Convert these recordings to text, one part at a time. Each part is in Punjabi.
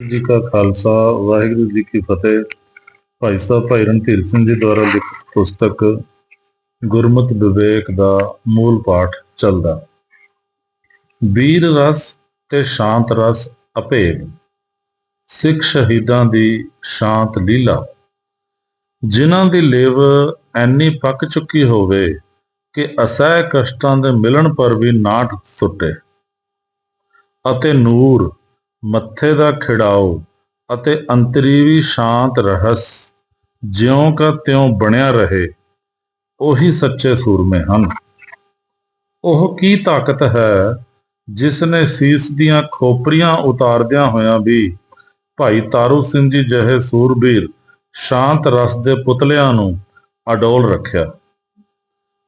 ਜੀ ਕਾ ਖਾਲਸਾ, ਵਾਹਿਗੁਰੂ ਜੀ ਕੀ ਫਤਿਹ। ਭਾਈ ਸਾਹਿਬ, ਭਾਈ ਰਣਧੀਰ ਸਿੰਘ ਜੀ ਦੁਆਰਾ ਲਿਖਿਤ ਪੁਸਤਕ ਗੁਰਮਤਿ ਵਿਵੇਕ ਦਾ ਮੂਲ ਪਾਠ ਚੱਲਦਾ। ਵੀਰ ਰਸ ਤੇ ਸ਼ਾਂਤ ਰਸ ਅਭੇਦ। ਸਿੱਖ ਸ਼ਹੀਦਾਂ ਦੀ ਸ਼ਾਂਤ ਲੀਲਾ। ਜਿਨ੍ਹਾਂ ਦੀ ਲੇਵ ਐਨੀ ਪੱਕ ਚੁੱਕੀ ਹੋਵੇ ਕਿ ਅਸਹਿ ਕਸ਼ਟਾਂ ਦੇ ਮਿਲਣ ਪਰ ਵੀ ਨਾਟ ਸੁੱਟੇ। ਅਤੇ ਨੂਰ ਮੱਥੇ ਦਾ ਖਿੜਾਓ ਅਤੇ ਅੰਤਰੀ ਵੀ ਸ਼ਾਂਤ ਰਹੱਸ, ਜਿਉਂ ਕਾ ਤਿਉਂ ਬਣਿਆ ਰਹੇ, ਉਹੀ ਸੱਚੇ ਸੂਰਮੇ ਹਨ। ਉਹ ਕੀ ਤਾਕਤ ਹੈ ਜਿਸ ਨੇ ਸੀਸ ਦੀਆਂ ਖੋਪਰੀਆਂ ਉਤਾਰਦਿਆਂ ਹੋਇਆਂ ਵੀ ਭਾਈ ਤਾਰੂ ਸਿੰਘ ਜੀ ਜਿਹੇ ਸੂਰਬੀਰ ਸ਼ਾਂਤ ਰਸ ਦੇ ਪੁਤਲਿਆਂ ਨੂੰ ਅਡੋਲ ਰੱਖਿਆ।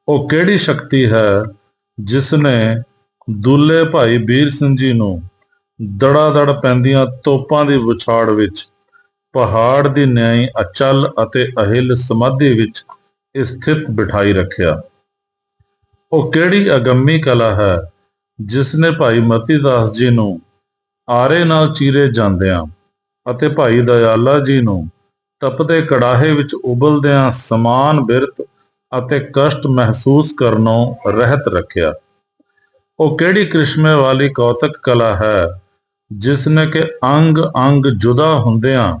ਉਹ ਕਿਹੜੀ ਸ਼ਕਤੀ ਹੈ ਜਿਸ ਨੇ ਦੁੱਲੇ ਭਾਈ ਵੀਰ ਸਿੰਘ ਜੀ ਨੂੰ ਦੜਾ ਦੜ ਪੈਂਦੀਆਂ ਤੋਪਾਂ ਦੀ ਵਿਛਾੜ ਵਿੱਚ, ਪਹਾੜ ਦੀ ਨਿਆਈ ਅਚਲ ਅਤੇ ਅਹਿਲ ਸਮਾਧੀ ਵਿੱਚ ਸਥਿਤ ਬਿਠਾਈ ਰੱਖਿਆ। ਉਹ ਕਿਹੜੀ ਅਗੰਮੀ ਕਲਾ ਹੈ ਜਿਸ ਨੇ ਭਾਈ ਮਤੀ ਦਾਸ ਜੀ ਨੂੰ ਆਰੇ ਨਾਲ ਚੀਰੇ ਜਾਂਦਿਆਂ ਅਤੇ ਭਾਈ ਦਇਆਲਾ ਜੀ ਨੂੰ ਤਪਦੇ ਕੜਾਹੇ ਵਿੱਚ ਉਬਲਦਿਆਂ ਸਮਾਨ ਬਿਰਤ ਅਤੇ ਕਸ਼ਟ ਮਹਿਸੂਸ ਕਰਨੋਂ ਰਹਿਤ ਰੱਖਿਆ। ਉਹ ਕਿਹੜੀ ਕ੍ਰਿਸ਼ਮੇ ਵਾਲੀ ਕੌਤਕ ਕਲਾ ਹੈ ਜਿਸਨੇ ਕਿ ਅੰਗ ਅੰਗ ਜੁਦਾ ਹੁੰਦਿਆਂ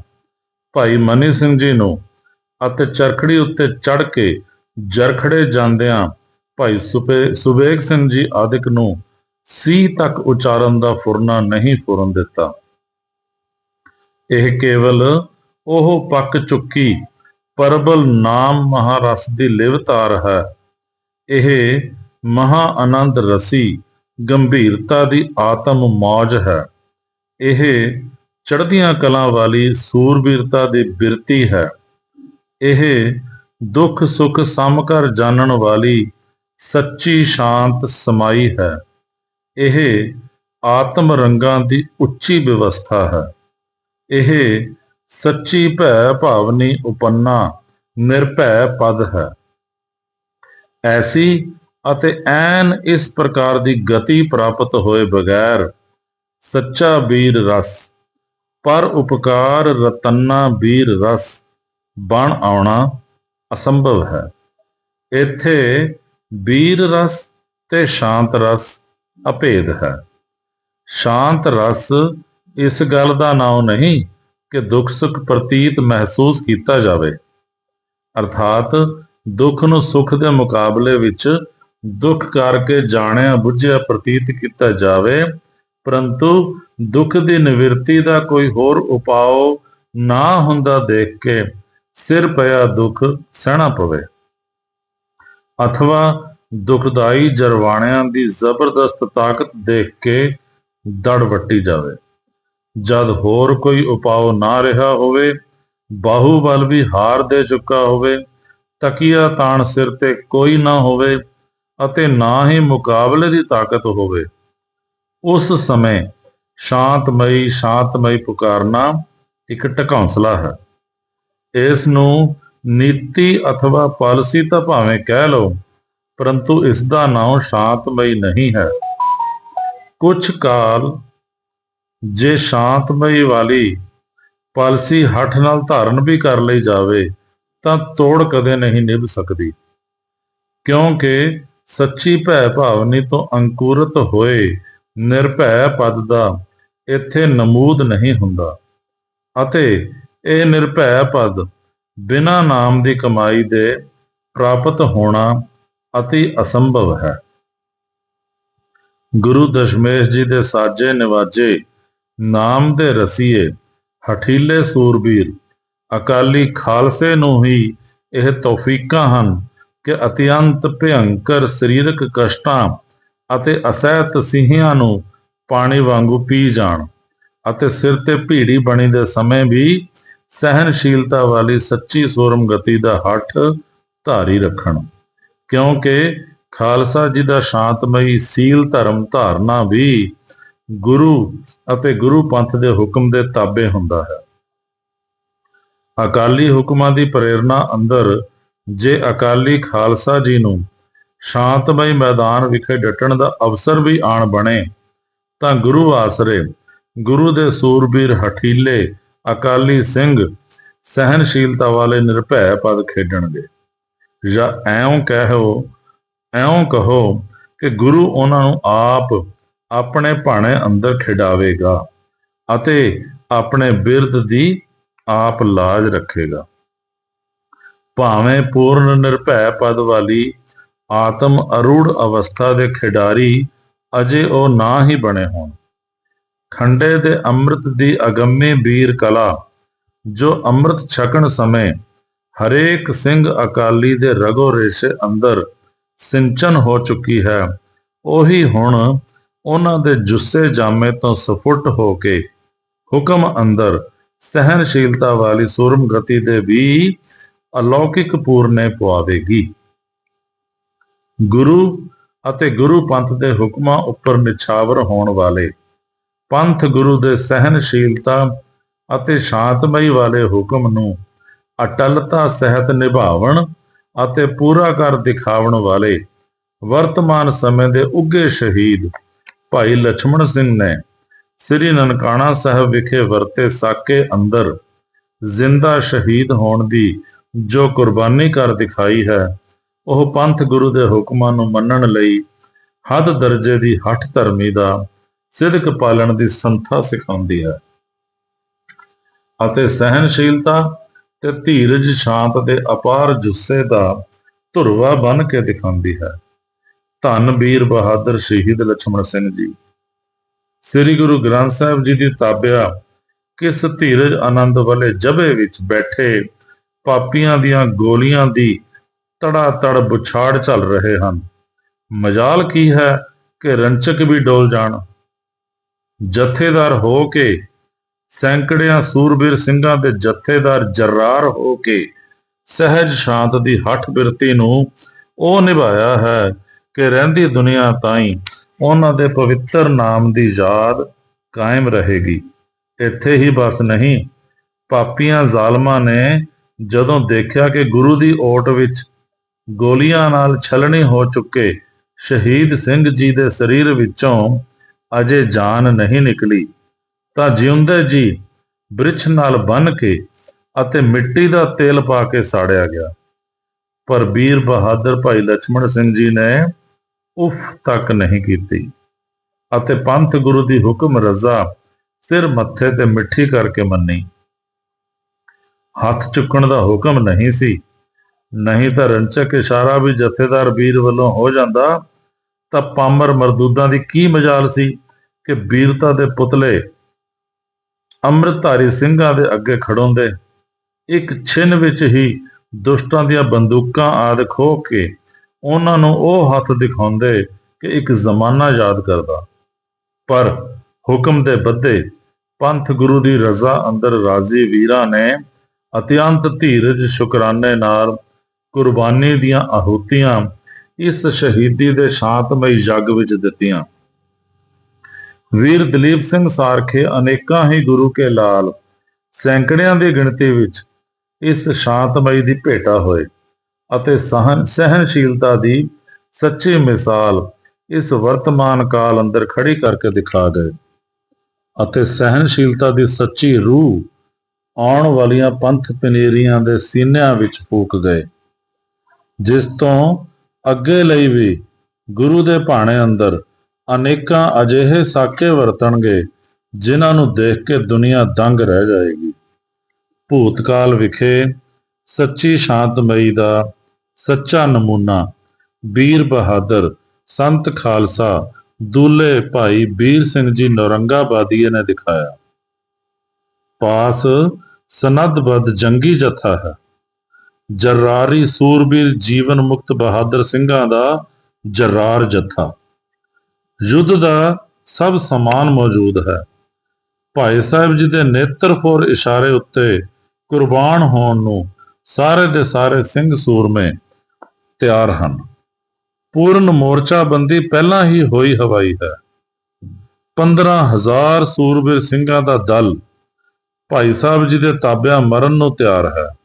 ਭਾਈ ਮਨੀ ਸਿੰਘ ਜੀ ਨੂੰ ਅਤੇ ਚਰਖੜੀ ਉੱਤੇ ਚੜ ਕੇ ਜਰਖੜੇ ਜਾਂਦਿਆਂ ਭਾਈ ਸੁਬੇ ਸੁਬੇਗ ਸਿੰਘ ਜੀ ਆਦਿਕ ਨੂੰ ਸੀ ਤੱਕ ਉਚਾਰਨ ਦਾ ਫੁਰਨਾ ਨਹੀਂ ਫੁਰਨ ਦਿੱਤਾ। ਇਹ ਕੇਵਲ ਉਹ ਪੱਕ ਚੁੱਕੀ ਪਰਬਲ ਨਾਮ ਮਹਾਰਸ ਦੀ ਲਿਵਤਾਰ ਹੈ। ਇਹ ਮਹਾ ਆਨੰਦ ਰਸੀ ਗੰਭੀਰਤਾ ਦੀ ਆਤਮ ਮੌਜ ਹੈ। ਇਹ ਚੜ੍ਹਦੀਆਂ ਕਲਾਂ ਵਾਲੀ ਸੂਰਬੀਰਤਾ ਦੀ ਬਿਰਤੀ ਹੈ। ਇਹ ਦੁੱਖ ਸੁੱਖ ਸਮਕਰ ਜਾਣਨ ਵਾਲੀ ਸੱਚੀ ਸ਼ਾਂਤ ਸਮਾਈ ਹੈ। ਇਹ ਆਤਮ ਰੰਗਾਂ ਦੀ ਉੱਚੀ ਵਿਵਸਥਾ ਹੈ। ਇਹ ਸੱਚੀ ਭੈ ਭਾਵਨੀ ਉਪੰਨਾ ਨਿਰਭੈ ਪਦ ਹੈ। ਐਸੀ ਅਤੇ ਐਨ ਇਸ ਪ੍ਰਕਾਰ ਦੀ ਗਤੀ ਪ੍ਰਾਪਤ ਹੋਏ ਬਗੈਰ ਸੱਚਾ ਵੀਰ ਰਸ, ਪਰ ਉਪਕਾਰ ਰਤਨਾ ਵੀਰ ਰਸ, ਬਣ ਆਉਣਾ ਅਸੰਭਵ ਹੈ। ਇੱਥੇ ਵੀਰ ਰਸ ਤੇ ਸ਼ਾਂਤ ਰਸ ਅਭੇਦ ਹੈ। ਸ਼ਾਂਤ ਰਸ ਇਸ ਗੱਲ ਦਾ ਨਾਮ ਨਹੀਂ ਕਿ ਦੁੱਖ ਸੁੱਖ ਪ੍ਰਤੀਤ ਮਹਿਸੂਸ ਕੀਤਾ ਜਾਵੇ। ਅਰਥਾਤ ਦੁੱਖ ਨੂੰ ਸੁੱਖ ਦੇ ਮੁਕਾਬਲੇ ਵਿੱਚ ਦੁੱਖ ਕਰਕੇ ਜਾਣਿਆ ਬੁੱਝਿਆ ਪ੍ਰਤੀਤ ਕੀਤਾ ਜਾਵੇ ਪਰੰਤੂ ਦੁੱਖ ਦੀ ਨਿਵਰਤੀ ਦਾ ਕੋਈ ਹੋਰ ਉਪਾਅ ਨਾ ਹੁੰਦਾ ਦੇਖ ਕੇ ਸਿਰ ਪਿਆ ਦੁੱਖ ਸਹਿਣਾ ਪਵੇ। ਅਥਵਾ ਦੁਖਦਾਈ ਜਰਵਾਣਿਆਂ ਦੀ ਜ਼ਬਰਦਸਤ ਤਾਕਤ ਦੇਖ ਕੇ ਦੜ ਵੱਟੀ ਜਾਵੇ। ਜਦ ਹੋਰ ਕੋਈ ਉਪਾਅ ਨਾ ਰਿਹਾ ਹੋਵੇ ਬਾਹੂ ਬਾਹੂਬਲ ਵੀ ਹਾਰ ਦੇ ਚੁੱਕਾ ਹੋਵੇ, ਤਕੀਆ ਤਾਣ ਸਿਰ ਤੇ ਕੋਈ ਨਾ ਹੋਵੇ ਅਤੇ ਨਾ ਹੀ ਮੁਕਾਬਲੇ ਦੀ ਤਾਕਤ ਹੋਵੇ। ਉਸ ਸਮੇਂ ਸ਼ਾਂਤਮਈ ਸ਼ਾਂਤਮਈ ਪੁਕਾਰਨਾ ਇੱਕ ਟਕੌਂਸਲਾ ਹੈ। ਇਸ ਨੂੰ ਨੀਤੀ ਅਥਵਾ ਪਾਲਿਸੀ ਤਾਂ ਭਾਵੇਂ ਕਹਿ ਲਓ, ਪਰੰਤੂ ਇਸ ਦਾ ਨਾਮ ਸ਼ਾਂਤਮਈ ਨਹੀਂ ਹੈ। ਕੁਝ ਕਾਲ ਜੇ ਸ਼ਾਂਤਮਈ ਵਾਲੀ ਪਾਲਿਸੀ ਹੱਠ ਨਾਲ ਧਾਰਨ ਵੀ ਕਰ ਲਈ ਜਾਵੇ, ਤਾਂ ਤੋੜ ਕਦੇ ਨਹੀਂ ਨਿਭ ਸਕਦੀ। ਕਿਉਂਕਿ ਸੱਚੀ ਭੈ ਭਾਵਨੀ ਤੋਂ ਅੰਕੁਰਿਤ ਹੋਏ ਨਿਰਭੈ ਪਦ ਦਾ ਇੱਥੇ ਨਮੂਦ ਨਹੀਂ ਹੁੰਦਾ। ਅਤੇ ਇਹ ਨਿਰਭੈ ਪਦ ਬਿਨਾਂ ਨਾਮ ਦੀ ਕਮਾਈ ਦੇ ਪ੍ਰਾਪਤ ਹੋਣਾ ਅਤੀ ਅਸੰਭਵ ਹੈ। ਗੁਰੂ ਦਸ਼ਮੇਸ਼ ਜੀ ਦੇ ਸਾਜੇ ਨਿਵਾਜੇ ਨਾਮ ਦੇ ਰਸੀਏ ਹਠੀਲੇ ਸੂਰਬੀਰ ਅਕਾਲੀ ਖਾਲਸੇ ਨੂੰ ਹੀ ਇਹ ਤੌਫੀਕਾਂ ਹਨ ਕਿ ਅਤਿਅੰਤ ਭਿਅੰਕਰ ਸਰੀਰਕ ਕਸ਼ਟਾਂ ਅਤੇ ਅਸਹਿ ਤਸੀਹਿਆਂ ਨੂੰ ਪਾਣੀ ਵਾਂਗੂ ਪੀ ਜਾਣ ਅਤੇ ਸਿਰ ਤੇ ਭੀੜੀ ਬਣੀ ਦੇ ਸਮੇਂ ਵੀ ਸਹਿਨਸ਼ੀਲਤਾ ਵਾਲੀ ਸੱਚੀ ਸੂਰਮ ਗਤੀ ਦਾ ਹੱਠ ਧਾਰੀ ਰੱਖਣ। ਕਿਉਂਕਿ ਖਾਲਸਾ ਜੀ ਦਾ ਸ਼ਾਂਤਮਈ ਸੀਲ ਧਰਮ ਧਾਰਨਾ ਵੀ ਗੁਰੂ ਅਤੇ ਗੁਰੂ ਪੰਥ ਦੇ ਹੁਕਮ ਦੇ ਤਾਬੇ ਹੁੰਦਾ ਹੈ। ਅਕਾਲੀ ਹੁਕਮਾਂ ਦੀ ਪ੍ਰੇਰਣਾ ਅੰਦਰ ਜੇ ਅਕਾਲੀ ਖਾਲਸਾ ਜੀ ਨੂੰ ਸ਼ਾਂਤਮਈ ਮੈਦਾਨ ਵਿਖੇ ਡਟਣ ਦਾ ਅਵਸਰ ਵੀ ਆਣ ਬਣੇ। ਤਾਂ ਗੁਰੂ ਆਸਰੇ, ਗੁਰੂ ਦੇ ਸੂਰਬੀਰ ਹਠੀਲੇ ਅਕਾਲੀ ਸਿੰਘ ਸਹਿਨਸ਼ੀਲਤਾ ਵਾਲੇ ਨਿਰਭੈ ਪਦ ਖੇਡਣਗੇ। ਜਾਂ ਐਉਂ ਕਹੋ ਐਉਂ ਕਹੋ ਕਿ ਗੁਰੂ ਉਹਨਾਂ ਨੂੰ ਆਪ ਆਪਣੇ ਭਾਣੇ ਅੰਦਰ ਖਿਡਾਵੇਗਾ ਅਤੇ ਆਪਣੇ ਬਿਰਦ ਦੀ ਆਪ ਲਾਜ ਰੱਖੇਗਾ। ਭਾਵੇਂ ਪੂਰਨ ਨਿਰਭੈ ਪਦ ਵਾਲੀ ਆਤਮ ਅਰੂੜ ਅਵਸਥਾ ਦੇ ਖਿਡਾਰੀ ਅਜੇ ਉਹ ਨਾ ਹੀ ਬਣੇ ਹੋਣ। ਖੰਡੇ ਦੇ ਅੰਮ੍ਰਿਤ ਦੀ ਅਗੰਮੀ ਵੀਰ ਕਲਾ, ਜੋ ਅੰਮ੍ਰਿਤ ਛਕਣ ਸਮੇਂ ਹਰੇਕ ਸਿੰਘ ਅਕਾਲੀ ਦੇ ਰਗੋ ਰੇਸ਼ੇ ਅੰਦਰ ਸਿੰਚਨ ਹੋ ਚੁੱਕੀ ਹੈ, ਉਹੀ ਹੁਣ ਉਹਨਾਂ ਦੇ ਜੁੱਸੇ ਜਾਮੇ ਤੋਂ ਸਫੁੱਟ ਹੋ ਕੇ ਹੁਕਮ ਅੰਦਰ ਸਹਿਨਸ਼ੀਲਤਾ ਵਾਲੀ ਸੂਰਮ ਗਤੀ ਦੇ ਵੀ ਅਲੌਕਿਕ ਪੂਰਨੇ ਪਵਾਵੇਗੀ ਗੁਰੂ ਅਤੇ ਗੁਰੂ ਪੰਥ ਦੇ ਹੁਕਮਾਂ ਉੱਪਰ ਨਿਛਾਵਰ ਹੋਣ ਵਾਲੇ, ਪੰਥ ਗੁਰੂ ਦੇ ਸਹਿਨਸ਼ੀਲਤਾ ਅਤੇ ਸ਼ਾਂਤਮਈ ਵਾਲੇ ਹੁਕਮ ਨੂੰ ਅਟਲਤਾ, ਸਹਿਤ ਨਿਭਾਵਣ ਅਤੇ ਪੂਰਾ ਕਰ ਦਿਖਾਵਣ ਵਾਲੇ ਵਰਤਮਾਨ ਸਮੇਂ ਦੇ ਉੱਗੇ ਸ਼ਹੀਦ ਭਾਈ ਲਛਮਣ ਸਿੰਘ ਨੇ ਸ੍ਰੀ ਨਨਕਾਣਾ ਸਾਹਿਬ ਵਿਖੇ ਵਰਤੇ ਸਾਕੇ ਅੰਦਰ ਜ਼ਿੰਦਾ ਸ਼ਹੀਦ ਹੋਣ ਦੀ ਜੋ ਕੁਰਬਾਨੀ ਕਰ ਦਿਖਾਈ ਹੈ ਉਹ ਪੰਥ ਗੁਰੂ ਦੇ ਹੁਕਮਾਂ ਨੂੰ ਮੰਨਣ ਲਈ ਹੱਦ ਦਰਜੇ ਦੀ ਹੱਠ ਧਰਮੀ ਦਾ ਸਿਦਕ ਪਾਲਣ ਦੀ ਸੰਥਾ ਸਿਖਾਉਂਦੀ ਹੈ। ਅਤੇ ਸਹਿਨਸ਼ੀਲਤਾ ਤੇ ਧੀਰਜ ਸ਼ਾਂਤ ਦੇ ਅਪਾਰ ਜੁੱਸੇ ਦਾ ਧੁਰਵਾ ਬਨ ਕੇ ਦਿਖਾਉਂਦੀ ਹੈ। ਧੰਨ ਵੀਰ ਬਹਾਦਰ ਸ਼ਹੀਦ ਲਛਮਣ ਸਿੰਘ ਜੀ। ਸ੍ਰੀ ਗੁਰੂ ਗ੍ਰੰਥ ਸਾਹਿਬ ਜੀ ਦੀ ਤਾਬਿਆ ਕਿਸ ਧੀਰਜ ਆਨੰਦ ਵਾਲੇ ਜਬੇ ਵਿੱਚ ਬੈਠੇ ਪਾਪੀਆਂ ਦੀਆਂ ਗੋਲੀਆਂ ਦੀ ਤੜਾ ਤੜ ਬੁਛਾੜ ਚੱਲ ਰਹੇ ਹਨ। ਮਜਾਲ ਕੀ ਹੈ ਕਿ ਰੰਚਕ ਵੀ ਡੋਲ ਜਾਣ। ਜਥੇਦਾਰ ਹੋ ਕੇ, ਸੈਂਕੜਿਆਂ ਸੂਰਬੀਰ ਸਿੰਘਾਂ ਦੇ ਜਥੇਦਾਰ ਜਰਾਰ ਹੋ ਕੇ, ਸਹਿਜ ਸ਼ਾਂਤ ਦੀ ਹੱਠ ਬਿਰਤੀ ਨੂੰ ਉਹ ਨਿਭਾਇਆ ਹੈ ਕਿ ਰਹਿੰਦੀ ਦੁਨੀਆ ਤਾਈਂ ਉਹਨਾਂ ਦੇ ਪਵਿੱਤਰ ਨਾਮ ਦੀ ਯਾਦ ਕਾਇਮ ਰਹੇਗੀ। ਇੱਥੇ ਹੀ ਬਸ ਨਹੀਂ, ਪਾਪੀਆਂ ਜ਼ਾਲਮਾਂ ਨੇ ਜਦੋਂ ਦੇਖਿਆ ਕਿ ਗੁਰੂ ਦੀ ਓਟ ਵਿੱਚ ਗੋਲੀਆਂ ਨਾਲ ਛਲਣੀ ਹੋ ਚੁੱਕੇ ਸ਼ਹੀਦ ਸਿੰਘ ਜੀ ਦੇ ਸਰੀਰ ਵਿੱਚੋਂ ਅਜੇ ਜਾਨ ਨਹੀਂ ਨਿਕਲੀ। ਤਾਂ ਜਿਉਂਦੇ ਜੀ ਬ੍ਰਿਛ ਨਾਲ ਬੰਨ ਕੇ ਅਤੇ ਮਿੱਟੀ ਦਾ ਤੇਲ ਪਾ ਕੇ ਸਾੜਿਆ ਗਿਆ। ਪਰ ਵੀਰ ਬਹਾਦਰ ਭਾਈ ਲਛਮਣ ਸਿੰਘ ਜੀ ਨੇ ਉਫ ਤੱਕ ਨਹੀਂ ਕੀਤੀ ਅਤੇ ਪੰਥ ਗੁਰੂ ਦੀ ਹੁਕਮ ਰਜ਼ਾ ਸਿਰ ਮੱਥੇ ਤੇ ਮਿੱਠੀ ਕਰਕੇ ਮੰਨੀ। ਹੱਥ ਚੁੱਕਣ ਦਾ ਹੁਕਮ ਨਹੀਂ ਸੀ। ਨਹੀਂ ਤਾਂ ਰੰਚਕ ਇਸ਼ਾਰਾ ਵੀ ਜਥੇਦਾਰ ਵੀਰ ਵੱਲੋਂ ਹੋ ਜਾਂਦਾ, ਤਾਂ ਪਾਮਰ ਮਰਦੂਦਾਂ ਦੀ ਕੀ ਮਜਾਲ ਸੀ ਕਿ ਵੀਰਤਾ ਦੇ ਪੁਤਲੇ ਅੰਮ੍ਰਿਤਧਾਰੀ ਸਿੰਘਾਂ ਦੇ ਅੱਗੇ ਖੜੋਂਦੇ। ਇੱਕ ਛਿਨ ਵਿੱਚ ਹੀ ਦੁਸ਼ਟਾਂ ਦੀਆਂ ਬੰਦੂਕਾਂ ਆਦਿ ਖੋਹ ਕੇ ਉਹਨਾਂ ਨੂੰ ਉਹ ਹੱਥ ਦਿਖਾਉਂਦੇ ਕਿ ਇੱਕ ਜ਼ਮਾਨਾ ਯਾਦ ਕਰਦਾ। ਪਰ ਹੁਕਮ ਦੇ ਬੱਧੇ ਪੰਥ ਗੁਰੂ ਦੀ ਰਜ਼ਾ ਅੰਦਰ ਰਾਜ਼ੀ ਵੀਰਾਂ ਨੇ ਅਤਿਅੰਤ ਧੀਰਜ ਸ਼ੁਕਰਾਨੇ ਨਾਲ ਕੁਰਬਾਨੀ ਦੀਆਂ ਆਹੂਤੀਆਂ, ਇਸ ਸ਼ਹੀਦੀ ਦੇ ਸ਼ਾਂਤਮਈ ਜੱਗ ਵਿੱਚ ਦਿੱਤੀਆਂ। ਵੀਰ ਦਲੀਪ ਸਿੰਘ ਸਾਰਖੇ ਅਨੇਕਾਂ ਹੀ ਗੁਰੂ ਕੇ ਲਾਲ ਸੈਂਕੜਿਆਂ ਦੀ ਗਿਣਤੀ ਵਿੱਚ ਇਸ ਸ਼ਾਂਤਮਈ ਦੀ ਭੇਟਾ ਹੋਏ ਅਤੇ ਸਹਨ ਸਹਿਨਸ਼ੀਲਤਾ ਦੀ ਸੱਚੀ ਮਿਸਾਲ ਇਸ ਵਰਤਮਾਨ ਕਾਲ ਅੰਦਰ ਖੜੀ ਕਰਕੇ ਦਿਖਾ ਗਏ ਅਤੇ ਸਹਿਨਸ਼ੀਲਤਾ ਦੀ ਸੱਚੀ ਰੂਹ ਆਉਣ ਵਾਲੀਆਂ ਪੰਥ ਪਨੇਰੀਆਂ ਦੇ ਸੀਨਿਆਂ ਵਿੱਚ ਫੂਕ ਗਏ। ਜਿਸ ਤੋਂ ਅੱਗੇ ਲਈ ਵੀ ਗੁਰੂ ਦੇ ਭਾਣੇ ਅੰਦਰ ਅਨੇਕਾਂ ਅਜਿਹੇ ਸਾਕੇ ਵਰਤਣਗੇ, ਜਿਨ੍ਹਾਂ ਨੂੰ ਦੇਖ ਕੇ ਦੁਨੀਆ ਦੰਗ ਰਹਿ ਜਾਏਗੀ। ਭੂਤਕਾਲ ਵਿਖੇ ਸੱਚੀ ਸ਼ਾਂਤਮਈ ਦਾ ਸੱਚਾ ਨਮੂਨਾ ਵੀਰ ਬਹਾਦਰ, ਸੰਤ ਖਾਲਸਾ, ਦੂਲੇ ਭਾਈ ਵੀਰ ਸਿੰਘ ਜੀ ਨੌਰੰਗਾਬਾਦੀਏ ਨੇ ਦਿਖਾਇਆ। ਪਾਸ ਸਨਦਬੱਧ ਜੰਗੀ ਜਥਾ ਹੈ। ਜਰਾਰੀ ਸੂਰਬੀਰ ਜੀਵਨ ਮੁਕਤ ਬਹਾਦਰ ਸਿੰਘਾਂ ਦਾ ਜਰਾਰ ਜਥਾ। ਯੁੱਧ ਦਾ ਸਭ ਸਮਾਨ ਮੌਜੂਦ ਹੈ। ਭਾਈ ਸਾਹਿਬ ਜੀ ਦੇ ਨੇਤਰ ਫੋਰ ਇਸ਼ਾਰੇ ਉੱਤੇ ਕੁਰਬਾਨ ਹੋਣ ਨੂੰ ਸਾਰੇ ਦੇ ਸਾਰੇ ਸਿੰਘ ਸੂਰਮੇ ਤਿਆਰ ਹਨ। ਪੂਰਨ ਮੋਰਚਾਬੰਦੀ ਪਹਿਲਾਂ ਹੀ ਹੋਈ ਹਵਾਈ ਹੈ। 15000 ਸੂਰਬੀਰ ਸਿੰਘਾਂ ਦਾ ਦਲ ਭਾਈ ਸਾਹਿਬ ਜੀ ਦੇ ਤਾਬਿਆਂ ਮਰਨ ਨੂੰ ਤਿਆਰ ਹੈ।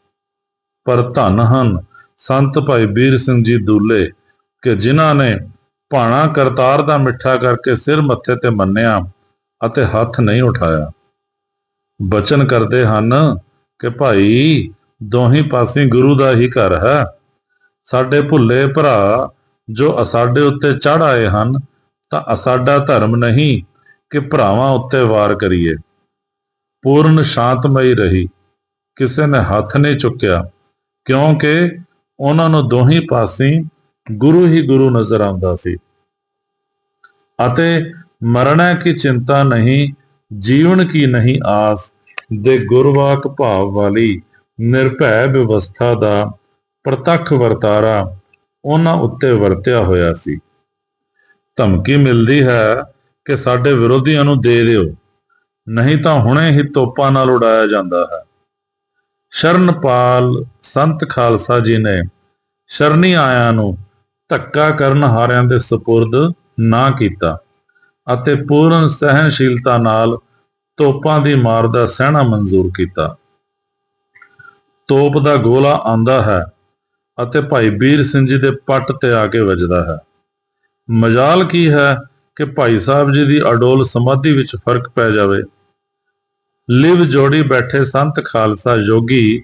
ਪਰ ਧਨ ਹਨ। ਸੰਤ ਭਾਈ ਵੀਰ ਸਿੰਘ ਜੀ ਦੂਲੇ ਕਿ ਜਿਨ੍ਹਾਂ ਨੇ ਭਾਣਾ ਕਰਤਾਰ ਦਾ ਮਿੱਠਾ ਕਰਕੇ ਸਿਰ ਮੱਥੇ ਤੇ ਮੰਨਿਆ ਅਤੇ ਹੱਥ ਨਹੀਂ ਉਠਾਇਆ। ਬਚਨ ਕਰਦੇ ਹਨ ਕਿ ਭਾਈ, ਦੋਹੀਂ ਪਾਸੇ ਗੁਰੂ ਦਾ ਹੀ ਘਰ ਹੈ। ਸਾਡੇ ਭੁੱਲੇ ਭਰਾ ਜੋ ਸਾਡੇ ਉੱਤੇ ਚੜ ਆਏ ਹਨ, ਤਾਂ ਅਸਾਡਾ ਧਰਮ ਨਹੀਂ ਕਿ ਭਰਾਵਾਂ ਉੱਤੇ ਵਾਰ ਕਰੀਏ। ਪੂਰਨ ਸ਼ਾਂਤਮਈ ਰਹੀ। ਕਿਸੇ ਨੇ ਹੱਥ ਨਹੀਂ ਚੁੱਕਿਆ। ਕਿਉਂਕਿ ਉਹਨਾਂ ਨੂੰ ਦੋਹੀਂ ਪਾਸੇ ਗੁਰੂ ਹੀ ਗੁਰੂ ਨਜ਼ਰ ਆਉਂਦਾ ਸੀ। ਅਤੇ ਮਰਣਾ ਕੀ ਚਿੰਤਾ ਨਹੀਂ, ਜੀਵਨ ਕੀ ਨਹੀਂ ਆਸ ਦੇ ਗੁਰਵਾਕ ਭਾਵ ਵਾਲੀ ਨਿਰਭੈ ਵਿਵਸਥਾ ਦਾ ਪ੍ਰਤੱਖ ਵਰਤਾਰਾ ਉਹਨਾਂ ਉੱਤੇ ਵਰਤਿਆ ਹੋਇਆ ਸੀ। ਧਮਕੀ ਮਿਲਦੀ ਹੈ ਕਿ ਸਾਡੇ ਵਿਰੋਧੀਆਂ ਨੂੰ ਦੇ ਦਿਓ, ਨਹੀਂ ਤਾਂ ਹੁਣੇ ਹੀ ਤੋਪਾਂ ਨਾਲ ਉਡਾਇਆ ਜਾਂਦਾ ਹੈ। ਸ਼ਰਨਪਾਲ ਸੰਤ ਖਾਲਸਾ ਜੀ ਨੇ ਸ਼ਰਨੀ ਆਇਆਂ ਨੂੰ ਧੱਕਾ ਕਰਨ ਹਾਰਿਆਂ ਦੇ ਸਪੁਰਦ ਨਾ ਕੀਤਾ ਅਤੇ ਪੂਰਨ ਸਹਿਨਸ਼ੀਲਤਾ ਨਾਲ ਤੋਪਾਂ ਦੀ ਮਾਰ ਦਾ ਸਹਿਣਾ ਮਨਜ਼ੂਰ ਕੀਤਾ। ਤੋਪ ਦਾ ਗੋਲਾ ਆਂਦਾ ਹੈ ਅਤੇ ਭਾਈ ਵੀਰ ਸਿੰਘ ਜੀ ਦੇ ਪੱਟ ਤੇ ਆ ਕੇ ਵੱਜਦਾ ਹੈ। ਮਜਾਲ ਕੀ ਹੈ ਕਿ ਭਾਈ ਸਾਹਿਬ ਜੀ ਦੀ ਅਡੋਲ ਸਮਾਧੀ ਵਿੱਚ ਫ਼ਰਕ ਪੈ ਜਾਵੇ ਲਿਵ ਜੋੜੀ ਬੈਠੇ ਸੰਤ ਖਾਲਸਾ ਯੋਗੀ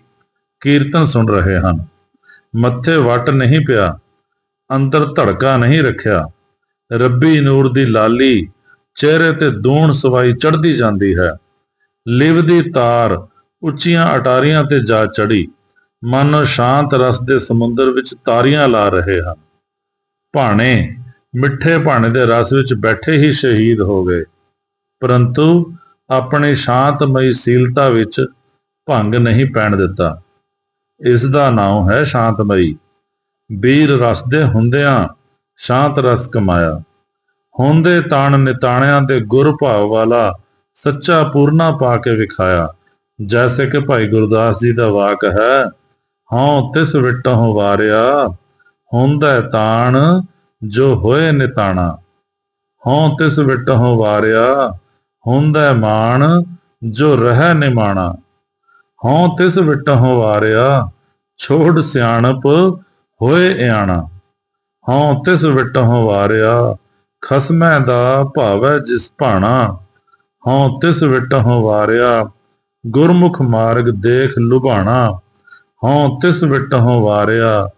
ਕੀਰਤਨ ਸੁਣ ਰਹੇ ਹਨ। ਮੱਥੇ ਵੱਟ ਨਹੀਂ ਪਿਆ, ਅੰਦਰ ਧੜਕਾ ਨਹੀਂ ਰੱਖਿਆ। ਰੱਬੀ ਨੂਰ ਦੀ ਲਾਲੀ ਚਿਹਰੇ ਤੇ ਦੂਣ ਸਵਾਈ ਚੜਦੀ ਜਾਂਦੀ ਹੈ। ਲਿਵ ਦੀ ਤਾਰ ਉੱਚੀਆਂ ਅਟਾਰੀਆਂ ਤੇ ਜਾ ਚੜੀ ਮਨ ਸ਼ਾਂਤ ਰਸ ਦੇ ਸਮੁੰਦਰ ਵਿੱਚ ਤਾਰੀਆਂ ਲਾ ਰਹੇ ਹਨ। ਭਾਣੇ, ਮਿੱਠੇ ਭਾਣੇ ਦੇ ਰਸ ਵਿੱਚ ਬੈਠੇ ਹੀ ਸ਼ਹੀਦ ਹੋ ਗਏ। ਪਰੰਤੂ ਆਪਣੀ ਸ਼ਾਂਤਮਈ ਸੀਲਤਾ ਵਿੱਚ ਭੰਗ ਨਹੀਂ ਪੈਣ ਦਿੱਤਾ। ਇਸ ਦਾ ਨਾਮ ਹੈ ਸ਼ਾਂਤਮਈ। ਵੀਰ ਰਸ ਦੇ ਹੁੰਦਿਆਂ ਸ਼ਾਂਤ ਰਸ ਕਮਾਇਆ। ਹੁੰਦੇ ਤਾਣ ਨਿਤਾਣਿਆਂ ਦੇ ਗੁਰ ਭਾਵ ਵਾਲਾ ਸੱਚਾ ਪੂਰਨਾ ਪਾ ਕੇ ਵਿਖਾਇਆ। ਜੈਸੇ ਕਿ ਭਾਈ ਗੁਰਦਾਸ ਜੀ ਦਾ ਵਾਕ ਹੈ, ਹਉ ਤਿਸ ਵਿਟਹੁ ਵਾਰਿਆ, ਹੁੰਦਾ ਤਾਣ ਜੋ ਹੋਏ ਨਿਤਾਣਾ। ਹਉ ਤਿਸ ਵਿਟਹੁ ਵਾਰਿਆ ਹੁੰਦਾ ਮਾਣ, ਜੋ ਰਹਿ ਨਿਮਾਣਾ। ਹਉ ਤਿਸ ਵਿਟਹੁ ਵਾਰਿਆ, ਛੋੜ ਸਿਆਣਪ ਹੋਏ ਇਆਣਾ। ਹਉ ਤਿਸ ਵਿਟਹੁ ਵਾਰਿਆ, ਖਸਮੈ ਦਾ ਭਾਵੈ ਜਿਸ ਭਾਣਾ। ਹਉ ਤਿਸ ਵਿਟਹੁ ਵਾਰਿਆ, ਗੁਰਮੁਖ ਮਾਰਗ ਦੇਖ ਲੁਭਾਣਾ। ਹਉ ਤਿਸ ਵਿਟਹੁ ਵਾਰਿਆ,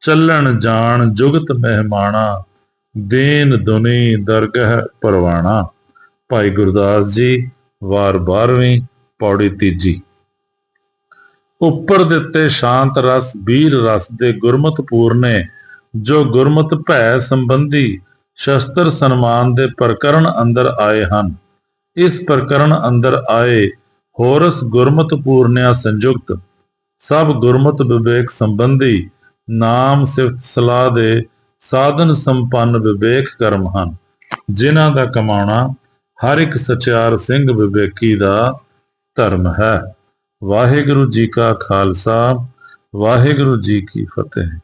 ਚੱਲਣ ਜਾਣ ਜੁਗਤ ਮਹਿਮਾਣਾ। ਦੇਨ ਦੁਨੀ ਦਰਗਹ ਪਰਵਾਣਾ। ਭਾਈ ਗੁਰਦਾਸ ਜੀ, ਵਾਰ 12ਵੀਂ ਪੌੜੀ ਤੀਜੀ। ਉੱਪਰ ਦਿੱਤੇ ਸ਼ਾਂਤ ਰਸ ਵੀਰ ਰਸ ਦੇ ਗੁਰਮਤ ਪੂਰਨੇ, ਜੋ ਗੁਰਮਤ ਭੈ ਸੰਬੰਧੀ ਸ਼ਸਤਰ ਸਨਮਾਨ ਦੇ ਪ੍ਰਕਰਣ ਅੰਦਰ ਆਏ ਹਨ। ਇਸ ਪ੍ਰਕਰਣ ਅੰਦਰ ਆਏ ਹੋਰਸ ਗੁਰਮਤ ਪੂਰਨਿਆ ਸੰਯੁਕਤ, ਸਭ ਗੁਰਮਤ ਵਿਵੇਕ ਸੰਬੰਧੀ ਨਾਮ ਸਿਫਤ ਸਲਾਹ ਦੇ ਸਾਧਨ ਸੰਪੰਨ ਵਿਵੇਕ ਕਰਮ ਹਨ, ਜਿਨ੍ਹਾਂ ਦਾ ਕਮਾਉਣਾ ਹਰ ਇੱਕ ਸਚਿਆਰ ਸਿੰਘ ਵਿਵੇਕੀ ਦਾ ਧਰਮ ਹੈ। ਵਾਹਿਗੁਰੂ ਜੀ ਕਾ ਖਾਲਸਾ, ਵਾਹਿਗੁਰੂ ਜੀ ਕੀ ਫਤਿਹ।